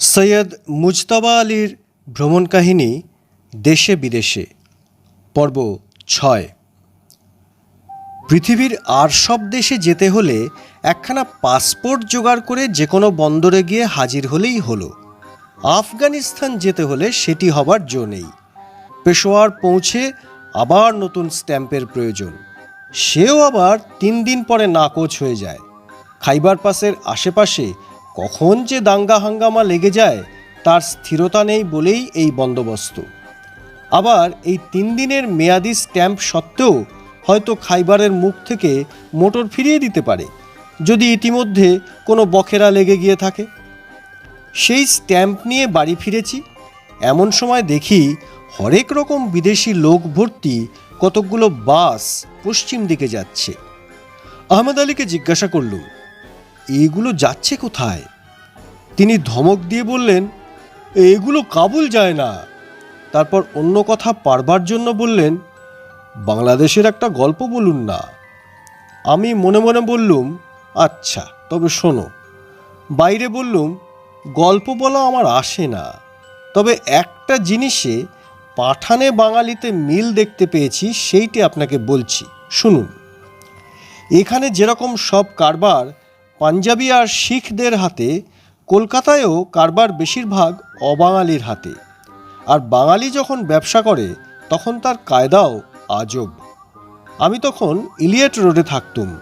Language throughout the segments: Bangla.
সৈয়দ মুজতবা আলীর ভ্রমণ কাহিনী দেশে বিদেশে। পর্ব ছয়। পৃথিবীর আর সব দেশে যেতে হলে একখানা পাসপোর্ট জোগাড় করে যে কোনো বন্দরে গিয়ে হাজির হলেই হলো। আফগানিস্তান যেতে হলে সেটি হবার জো নেই। পেশোয়ার পৌঁছে আবার নতুন স্ট্যাম্পের প্রয়োজন। সেও আবার তিন দিন পরে নাকচ হয়ে যায়। খাইবার পাসের আশেপাশে কখন যে দাঙ্গা হাঙ্গামা লেগে যায়, তার স্থিরতা নেই বলেই এই বন্দোবস্ত। আবার এই তিন দিনের মেয়াদি স্ট্যাম্প সত্ত্বেও হয়তো খাইবারের মুখ থেকে মোটর ফিরিয়ে দিতে পারে, যদি ইতিমধ্যে কোনো বখেরা লেগে গিয়ে থাকে। সেই স্ট্যাম্প নিয়ে বাড়ি ফিরেছি, এমন সময় দেখি হরেক রকম বিদেশি লোক ভর্তি কতকগুলো বাস পশ্চিম দিকে যাচ্ছে। আহমেদ আলীকে জিজ্ঞাসা করলুম এগুলো যাচ্ছে কোথায়? তিনি ধমক দিয়ে বললেন, এগুলো কাবুল যায় না। তারপর অন্য কথা পারবার জন্য বললেন, বাংলাদেশের একটা গল্প বলুন না। আমি মনে মনে বললুম আচ্ছা তবে শোনো। বাইরে বললুম, গল্প বলা আমার আসে না। তবে একটা জিনিসে পাঠানে বাঙালিতে মিল দেখতে পেয়েছি, সেইটি আপনাকে বলছি। শুনুন। এখানে যেরকম সব কারবার পাঞ্জাবি আর শিখদের হাতে কলকাতায়ও কারবার বেশিরভাগ অবাঙালির হাতে। আর বাঙালি যখন ব্যবসা করে, তখন তার কায়দাও আজব। আমি তখন ইলিয়েট রোডে থাকতুম।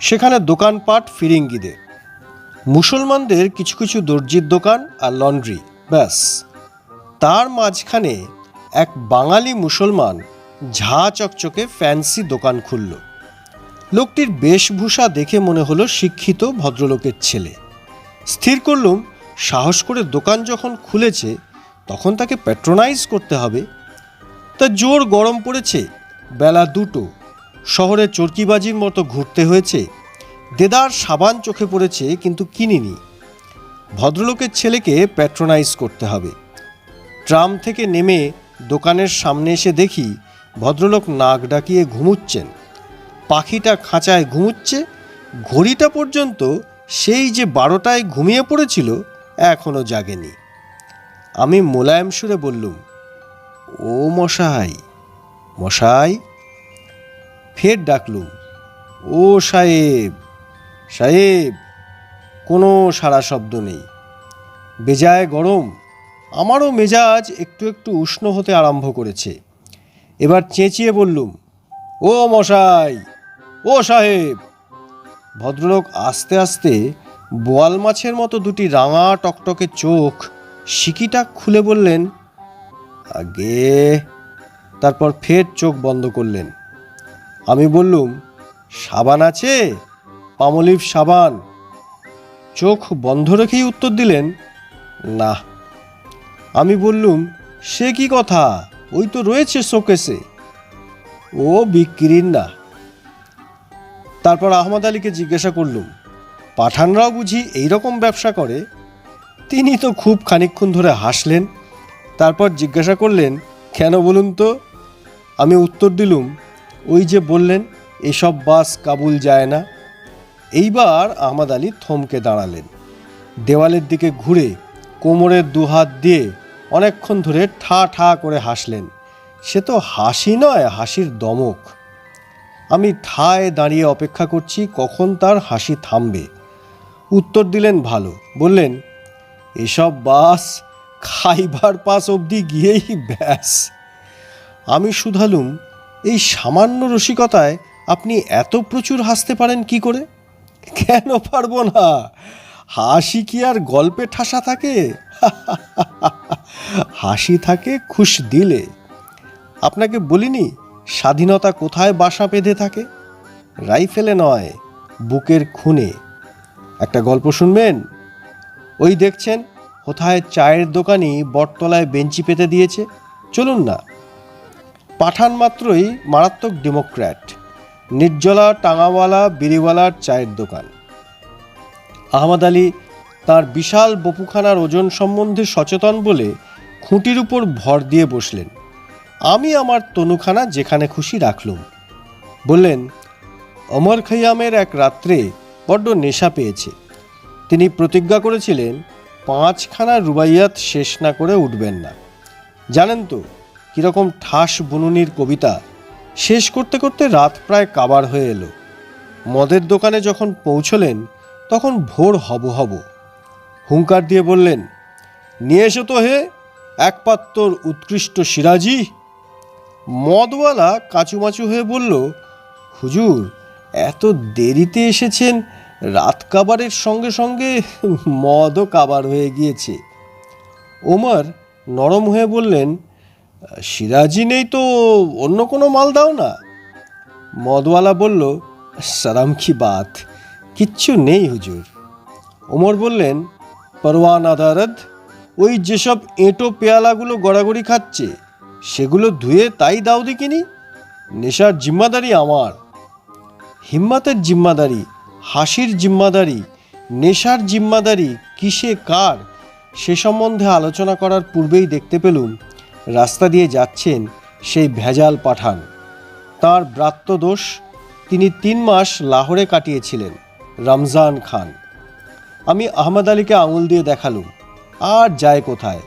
সেখানে দোকানপাট ফিরিঙ্গিদের। মুসলমানদের কিছু কিছু দর্জির দোকান আর লন্ড্রি, ব্যাস। তার মাঝখানে এক বাঙালি মুসলমান ঝা চকচকে ফ্যান্সি দোকান খুলল। লোকটির বেশভূষা দেখে মনে হলো শিক্ষিত ভদ্রলোকের ছেলে। স্থির করলুম, সাহস করে দোকান যখন খুলেছে, তখন তাকে প্যাট্রোনাইজ করতে হবে। তা জোর গরম পড়েছে, বেলা দুটো। শহরে চরকিবাজির মতো ঘুরতে হয়েছে, দেদার সাবান চোখে পড়েছে, কিন্তু কিনিনি। ভদ্রলোকের ছেলেকে প্যাট্রোনাইজ করতে হবে। ট্রাম থেকে নেমে দোকানের সামনে এসে দেখি ভদ্রলোক নাক ডাকিয়ে ঘুমুচ্ছেন। পাখিটা খাঁচায় ঘুমুচ্ছে, ঘড়িটা পর্যন্ত সেই যে বারোটায় ঘুমিয়ে পড়েছিল এখনও জাগেনি। আমি মোলায়েম সুরে বললুম, ও মশাই মশাই। ফের ডাকলুম, ও সাহেব সাহেব, কোনো সারা শব্দ নেই। বেজায় গরম, আমারও মেজাজ একটু একটু উষ্ণ হতে আরম্ভ করেছে। এবার চেঁচিয়ে বললুম, ও মশাই ও সাহেব, ভদ্রলোক আস্তে আস্তে বোয়াল মাছের মতো দুটি রাঙা টকটকে চোখ সিকিটা খুলে বললেন, আগে। তারপর ফের চোখ বন্ধ করলেন। আমি বললুম, সাবান আছে? পামলিভ সাবান। চোখ বন্ধ রেখেই উত্তর দিলেন, না। আমি বললুম, সে কি কথা? ওই তো রয়েছে শোকেসে। ও বিক্রির না। তারপর আহমদ আলীকে জিজ্ঞাসা করলুম পাঠানরাও বুঝি এই রকম ব্যবসা করে? তিনি তো খুব খানিকক্ষণ ধরে হাসলেন, তারপর জিজ্ঞাসা করলেন, কেন বলুন তো? আমি উত্তর দিলুম, ওই যে বললেন, এসব বাস কাবুল যায় না। এইবার আহমদ আলী থমকে দাঁড়ালেন, দেওয়ালের দিকে ঘুরে কোমরের দুহাত দিয়ে অনেকক্ষণ ধরে ঠা ঠা করে হাসলেন। সে তো হাসি নয়, হাসির দমক। আমি ঠায় দাঁড়িয়ে অপেক্ষা করছি কখন তার হাসি থামবে। উত্তর দিলেন, ভালো। বললেন, এসব বাস খাইবার পাস অবধি গিয়েই ব্যাস। আমি শুধালুম, এই সামান্য রসিকতায় আপনি এত প্রচুর হাসতে পারেন কি করে? কেন পারব না? হাসি কি আর গল্পে ঠাসা থাকে? হাসি থাকে খুশ দিলে। আপনাকে বলিনি স্বাধীনতা কোথায় বাসা বেঁধে থাকে? রাইফেলে নয়, বুকের খুনে। একটা গল্প শুনবেন? ওই দেখছেন, কোথায় চায়ের দোকানই বটতলায় বেঞ্চি পেতে দিয়েছে। চলুন না। পাঠান মাত্রই মারাত্মক ডেমোক্র্যাট, নির্জলা টাঙাওয়ালা বিড়িওয়ালার চায়ের দোকান। আহমদ আলী তার বিশাল বপুখানার ওজন সম্বন্ধে সচেতন বলে খুঁটির উপর ভর দিয়ে বসলেন। আমি আমার তনুখানা যেখানে খুশি রাখলুম। বললেন, অমর খৈয়ামের এক রাত্রে বড্ড নেশা পেয়েছে। তিনি প্রতিজ্ঞা করেছিলেন, পাঁচখানা রুবাইয়াত শেষ না করে উঠবেন না। জানেন তো, কীরকম ঠাস বুনুনির কবিতা শেষ করতে করতে রাত প্রায় কাবার হয়ে এলো। মদের দোকানে যখন পৌঁছলেন, তখন ভোর হব হব। হুঙ্কার দিয়ে বললেন, নিয়ে এসো তো হে, এক পাত্তর উৎকৃষ্ট সিরাজি মদওয়ালা কাচুমাচু হয়ে বলল, হুজুর, এত দেরিতে এসেছেন, রাত কাবারের সঙ্গে সঙ্গে মদও কাবার হয়ে গিয়েছে। ওমর নরম হয়ে বললেন, সিরাজি নেই তো, অন্য কোনো মাল দাও না? মদওয়ালা বলল সারাম কি বাত, কিচ্ছু নেই হুজুর। ওমর বললেন পরওয়ান আদারদ ওই যেসব এঁটো পেয়ালাগুলো গড়াগড়ি খাচ্ছে সেগুলো ধুয়ে তাই দাও দেখিনি? নেশার জিম্মাদারি আমার। হিম্মতের জিম্মাদারি, হাসির জিম্মাদারি, নেশার জিম্মাদারি কিসে কার? সে সম্বন্ধে আলোচনা করার পূর্বেই দেখতে পেলুম, রাস্তা দিয়ে যাচ্ছেন সেই ভেজাল পাঠান। তার ব্রাত্যদোষ তিনি তিন মাস লাহোরে কাটিয়েছিলেন, রমজান খান। আমি আহমদ আলীকে আঙুল দিয়ে দেখালুম, আর যায় কোথায়?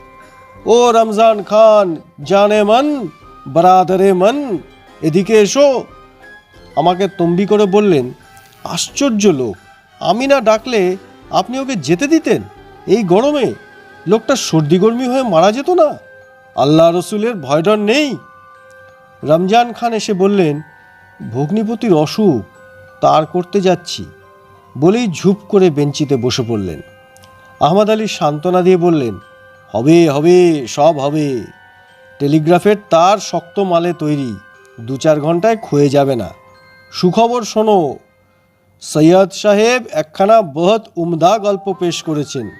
ও রমজান খান, জানে মন, বরাদরে মন, এদিকে এসো। আমাকে তম্বি করে বললেন, আশ্চর্য লোক, আমি না ডাকলে আপনি ওকে যেতে দিতেন? এই গরমে লোকটা সর্দি গর্মি হয়ে মারা যেত না? আল্লাহ রসুলের ভয়ডর নেই। রমজান খান এসে বললেন, ভগ্নিপতির অসুখ, তার করতে যাচ্ছি। বলেই ঝুপ করে বেঞ্চিতে বসে পড়লেন। আহমদ আলী সান্ত্বনা দিয়ে বললেন হবে হবে, সব হবে। টেলিগ্রাফের তার শক্ত মালে তৈরি, দু চার ঘন্টায় ক্ষয়ে যাবে না। সুখবর শোনো, সৈয়দ সাহেব একখানা বহৎ উমদা গল্প পেশ করেছেন।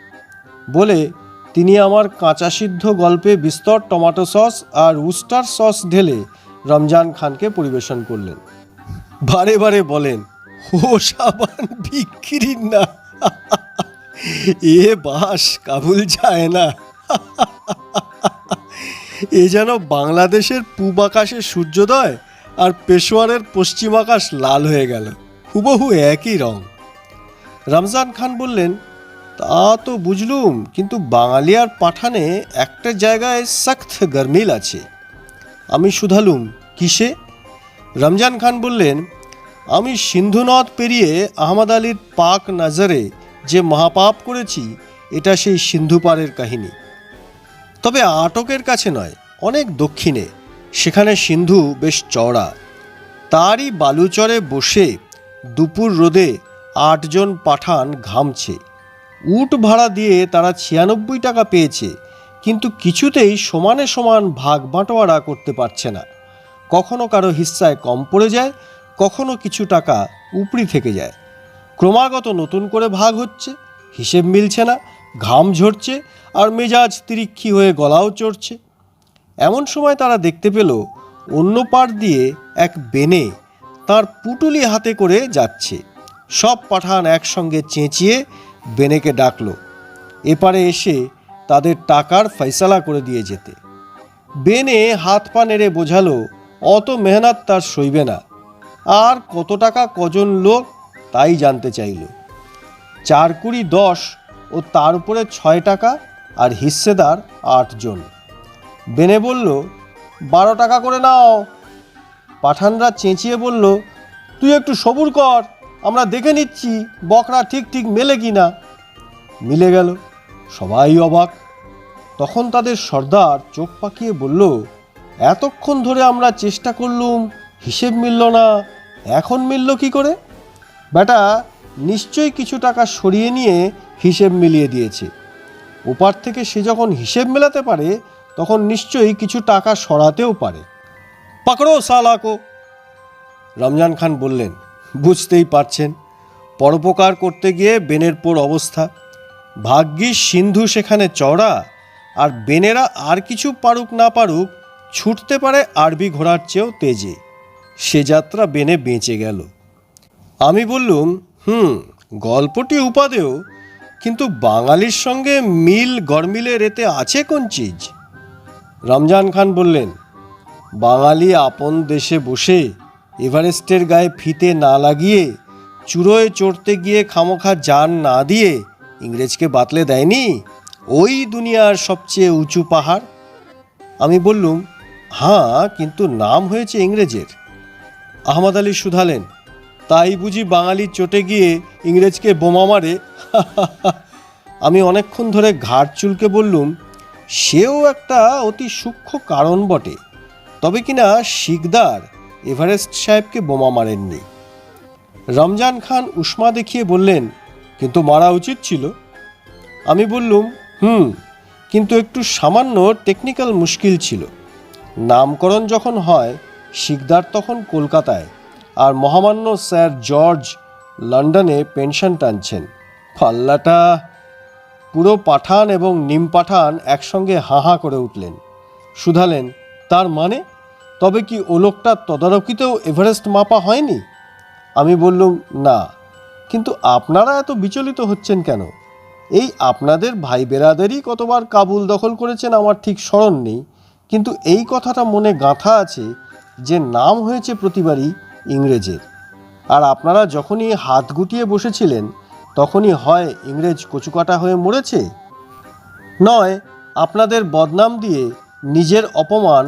বলে, তিনি আমার কাঁচা সিদ্ধ গল্পে বিস্তর টমেটো সস আর উস্টার সস ঢেলে রমজান খানকে পরিবেশন করলেন। বারে বারে বলেন, ও সাবান বিক্রি না। এ বাস কাবুল যায় না। এ যেন বাংলাদেশের পূব আকাশে সূর্যোদয় আর পেশোয়ারের পশ্চিম আকাশ লাল হয়ে গেল। হুবহু একই রং। রমজান খান বললেন, তা তো বুঝলুম, কিন্তু বাঙালি আর পাঠানে একটা জায়গায় সখ্ত গরমিল আছে। আমি শুধালুম, কিসে? রমজান খান বললেন, আমি সিন্ধু নদ পেরিয়ে আহমদ আলীর পাক নজরে যে মহাপাপ করেছি, এটা সেই সিন্ধু পারের কাহিনী। তবে আটকের কাছে নয়, অনেক দক্ষিণে। সেখানে সিন্ধু বেশ চওড়া। তারই বালুচরে বসে দুপুর রোদে আটজন পাঠান ঘামছে। উট ভাড়া দিয়ে তারা ছিয়ানব্বই টাকা পেয়েছে, কিন্তু কিছুতেই সমানে সমান ভাগ বাঁটোয়ারা করতে পারছে না। কখনো কারও হিস্সায় কম পড়ে যায়, কখনো কিছু টাকা উপরি থেকে যায়। ক্রমাগত নতুন করে ভাগ হচ্ছে, হিসেব মিলছে না, ঘাম ঝরছে আর মেজাজ তিরিক্ষি হয়ে গলাও চড়ছে। এমন সময় তারা দেখতে পেল, অন্য পাড় দিয়ে এক বেনে তার পুটুলি হাতে করে যাচ্ছে। সব পাঠান একসঙ্গে চেঁচিয়ে বেনেকে ডাকল। এপারে এসে তাদের টাকার ফয়সালা করে দিয়ে যেতে। বেনে হাত পা নেড়ে বোঝালো, অত মেহনত তার সইবে না। আর কত টাকা কজন লোক তাই জানতে চাইল। চার কুড়ি দশ ও তার উপরে ছয় টাকা আর হিস্সেদার আটজন বেনে বলল, বারো টাকা করে নাও। পাঠানরা চেঁচিয়ে বলল, তুই একটু সবুর কর, আমরা দেখে নিচ্ছি বকরা ঠিক ঠিক মেলে কি না মিলে গেল, সবাই অবাক। তখন তাদের সর্দার চোখ পাকিয়ে বলল, এতক্ষণ ধরে আমরা চেষ্টা করলুম, হিসেব মিলল না, এখন মিলল কি করে? বেটা, নিশ্চয়ই কিছু টাকা সরিয়ে নিয়ে হিসেব মিলিয়ে দিয়েছে। ওপার থেকে সে যখন হিসেব মেলাতে পারে, তখন নিশ্চয়ই কিছু টাকা সরাতেও পারে। পাকড়ো সালাকো রমজান খান বললেন, বুঝতেই পারছেন, পরোপকার করতে গিয়ে বেনের পোর অবস্থা। ভাগ্যিস সিন্ধু সেখানে চড়া আর বেনেরা আর কিছু পারুক না পারুক, ছুটতে পারে আরবি ঘোড়ার চেয়েও তেজে। সে যাত্রা বেনে বেঁচে গেল। আমি বললুম, হুম, গল্পটি উপাদেয় কিন্তু বাঙালির সঙ্গে মিল গরমিলের এতে আছে কোন চিজ? রমজান খান বললেন, বাঙালি আপন দেশে বসে এভারেস্টের গায়ে ফিতে না লাগিয়ে চুড়োয় চড়তে গিয়ে খামোখা জান না দিয়ে ইংরেজকে বাতলে দেয়নি? ওই দুনিয়ার সবচেয়ে উঁচু পাহাড়? আমি বললুম হ্যাঁ কিন্তু নাম হয়েছে ইংরেজের। আহমদ আলী শুধালেন, তাই বুঝি বাঙালি চটে গিয়ে ইংরেজকে বোমা মারে আমি অনেকক্ষণ ধরে ঘাড় চুলকে বললুম, সেও একটা অতি সূক্ষ্ম কারণ বটে। তবে কিনা শিকদার এভারেস্ট সাহেবকে বোমা মারেননি। রমজান খান উষ্মা দেখিয়ে বললেন, কিন্তু মারা উচিত ছিল। আমি বললুম, হুম, কিন্তু একটু সামান্য টেকনিক্যাল মুশকিল ছিল। নামকরণ যখন হয়, শিকদার তখন কলকাতায়, আর মহামান্য স্যার জর্জ লন্ডনে পেনশন টানছেন। পাল্লাটা পুরো পাঠান এবং নিম পাঠান একসঙ্গে হাঁ হাঁ করে উঠলেন। শুধালেন, তার মানে? তবে কি ও লোকটা তদারকিতেও এভারেস্ট মাপা হয়নি? আমি বললুম, না, কিন্তু আপনারা এত বিচলিত হচ্ছেন কেন? এই আপনাদের ভাই বেরাদেরই কতবার কাবুল দখল করেছেন আমার ঠিক স্মরণ নেই, কিন্তু এই কথাটা মনে গাঁথা আছে যে নাম হয়েছে প্রতিবারই ইংরেজের। আর আপনারা যখনই হাত গুটিয়ে বসেছিলেন তখনই হয় ইংরেজ কচুকাটা হয়ে মরেছে? নয়, আপনাদের বদনাম দিয়ে নিজের অপমান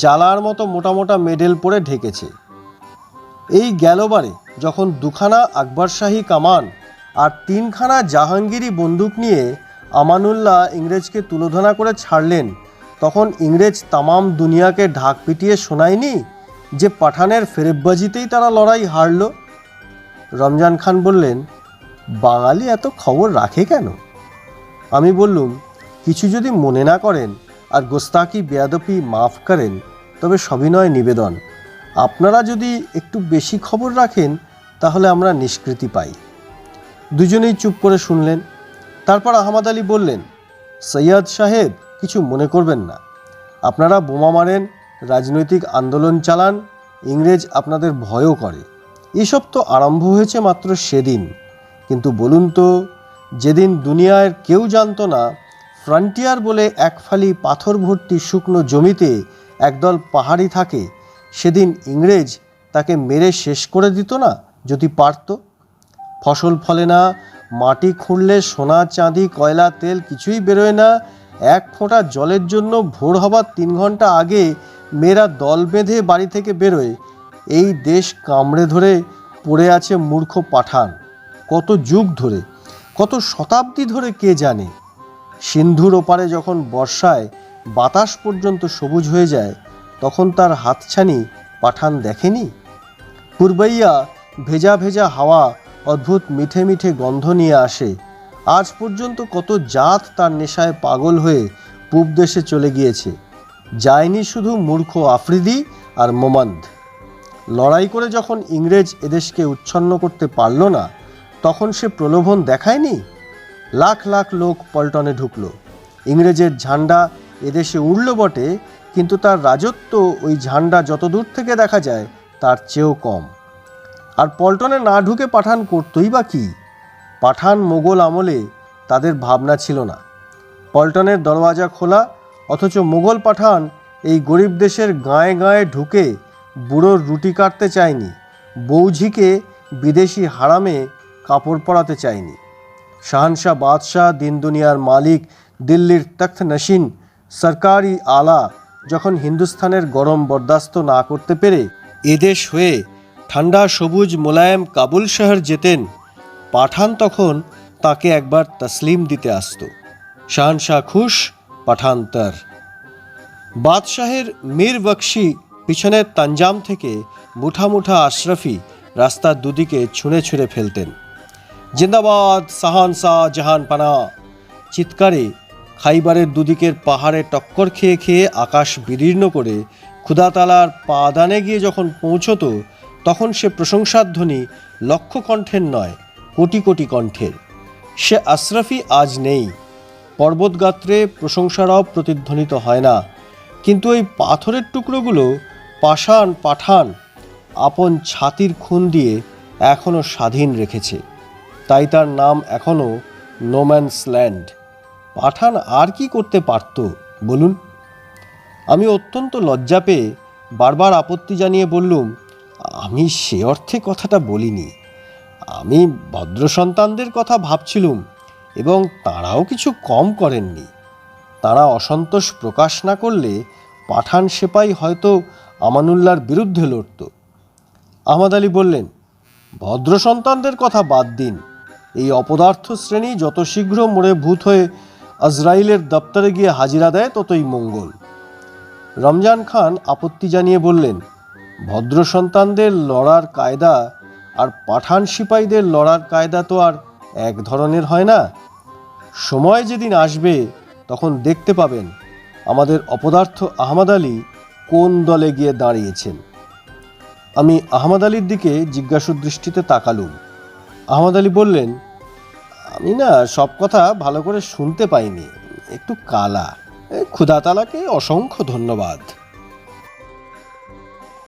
জ্বালার মতো মোটা মোটা মেডেল পরে ঢেকেছে। এই গেলবারে যখন দুখানা আকবর শাহী কামান আর তিনখানা জাহাঙ্গীরি বন্দুক নিয়ে আমানুল্লাহ ইংরেজকে তুলোধনা করে ছাড়লেন, তখন ইংরেজ তামাম দুনিয়াকে ঢাক পিটিয়ে শোনায়নি যে পাঠানের ফেরেববাজিতেই তারা লড়াই হারল? রমজান খান বললেন বাঙালি এত খবর রাখে কেন? আমি বললুম, কিছু যদি মনে না করেন আর গোস্তাকি বেয়াদপি মাফ করেন, তবে সবিনয় নিবেদন। আপনারা যদি একটু বেশি খবর রাখেন, তাহলে আমরা নিষ্কৃতি পাই। দুজনেই চুপ করে শুনলেন। তারপর আহমদ আলী বললেন, সৈয়দ সাহেব, কিছু মনে করবেন না। আপনারা বোমা মারেন, রাজনৈতিক আন্দোলন চালান, ইংরেজ আপনাদের ভয়ও করে। এসব তো আরম্ভ হয়েছে মাত্র সেদিন। কিন্তু বলুন তো, যেদিন দুনিয়ার কেউ জানতো না, ফ্রন্টিয়ার বলে এক ফালি পাথর ভর্তি শুকনো জমিতে একদল পাহাড়ি থাকে, সেদিন ইংরেজ তাকে মেরে শেষ করে দিত না, যদি পারত? ফসল ফলে না, মাটি খুঁড়লে সোনা, চাঁদি, কয়লা, তেল কিছুই বেরোয় না, এক ফোঁটা জলের জন্য ভোর হবার তিন ঘণ্টা আগে মেয়েরা দল বেঁধে বাড়ি থেকে বেরোয়, এই দেশ কামড়ে ধরে পড়ে আছে মূর্খ পাঠান। কত যুগ ধরে, কত শতাব্দী ধরে কে জানে? সিন্ধুর ওপারে যখন বর্ষায় বাতাস পর্যন্ত সবুজ হয়ে যায়, তখন তার হাতছানি পাঠান দেখেনি? পূর্বাইয়া ভেজা ভেজা হাওয়া অদ্ভুত মিঠে মিঠে গন্ধ নিয়ে আসে। আজ পর্যন্ত কত জাত তার নেশায় পাগল হয়ে পূব দেশে চলে গিয়েছে। যায়নি শুধু মূর্খ আফ্রিদি আর মোমান্দ। লড়াই করে যখন ইংরেজ এদেশকে উচ্ছন্ন করতে পারল না তখন সে প্রলোভন দেখায়নি? লাখ লাখ লোক পল্টনে ঢুকল। ইংরেজের ঝান্ডা এদেশে উড়ল বটে, কিন্তু তার রাজত্ব ওই ঝান্ডা যত দূর থেকে দেখা যায়, তার চেয়েও কম। আর পল্টনে না ঢুকে পাঠান করতই বা কী? পাঠান মোগল আমলে তাদের ভাবনা ছিল না। পল্টনের দরওয়াজা খোলা, অথচ মোগল পাঠান এই গরিব দেশের গায়ে গায়ে ঢুকে বুড়োর রুটি কাটতে চায়নি। বৌঝিকে বিদেশি হারামে কাপড় পরাতে চায়নি শাহানশাহ বাদশাহ, দিন দুনিয়ার মালিক, দিল্লির তখ্ত নসীন, সরকারি আলা যখন হিন্দুস্থানের গরম বরদাস্ত না করতে পেরে এদেশ হয়ে ঠান্ডা সবুজ মোলায়েম কাবুল শহর যেতেন, পাঠান তখন তাকে একবার তসলিম দিতে আসতো। শাহানশাহ খুশ, পাঠান তার। বাদশাহের মীর বক্সি পিছনের তাঞ্জাম থেকে মুঠা মুঠা আশরাফি রাস্তার দুদিকে ছুঁড়ে ছুঁড়ে ফেলতেন। জিন্দাবাদ সাহানসা জাহান পানা। চিৎকারে খাইবারের দুদিকের পাহাড়ে টক্কর খেয়ে খেয়ে আকাশ বিদীর্ণ করে ক্ষুদাতালার পাদানে গিয়ে যখন পৌঁছতো, তখন সে প্রশংসার ধ্বনি লক্ষ কণ্ঠের নয়, কোটি কোটি কণ্ঠের। সে আশরাফি আজ নেই। পর্বতগাত্রে প্রশংসারও প্রতিধ্বনিত হয় না। কিন্তু এই পাথরের টুকরোগুলো পাষাণ পাঠান আপন ছাতির খুন দিয়ে এখনও স্বাধীন রেখেছে। তাই তার নাম এখনও নোম্যান্স ল্যান্ড পাঠান আর কি করতে পারত, বলুন। আমি অত্যন্ত লজ্জা পেয়ে বারবার আপত্তি জানিয়ে বললুম, আমি সে অর্থে কথাটা বলিনি। আমি ভদ্র সন্তানদের কথা ভাবছিলুম এবং তাঁরাও কিছু কম করেননি। তারা অসন্তোষ প্রকাশ না করলে পাঠান সেপাই হয়তো আমানুল্লাহর বিরুদ্ধে লড়ত। আহমদ আলী বললেন ভদ্র সন্তানদের কথা বাদ দিন। এই অপদার্থ শ্রেণি যত শীঘ্র মোড়ে ভূত হয়ে আজরাইলের দপ্তরে গিয়ে হাজিরা দেয়, ততই মঙ্গল। রমজান খান আপত্তি জানিয়ে বললেন, ভদ্র সন্তানদের লড়ার কায়দা আর পাঠান সিপাহীদের লড়ার কায়দা তো আর এক ধরনের হয় না। সময় যেদিন আসবে, তখন দেখতে পাবেন আমাদের অপদার্থ আহমদ আলী কোন দলে গিয়ে দাঁড়িয়েছেন। আমি আহমদ আলীর দিকে জিজ্ঞাসু দৃষ্টিতে তাকালুম। আহমদ আলী বললেন, আমি না সব কথা ভালো করে শুনতে পাইনি। একটু কালা। ক্ষুদাতালাকে অসংখ্য ধন্যবাদ।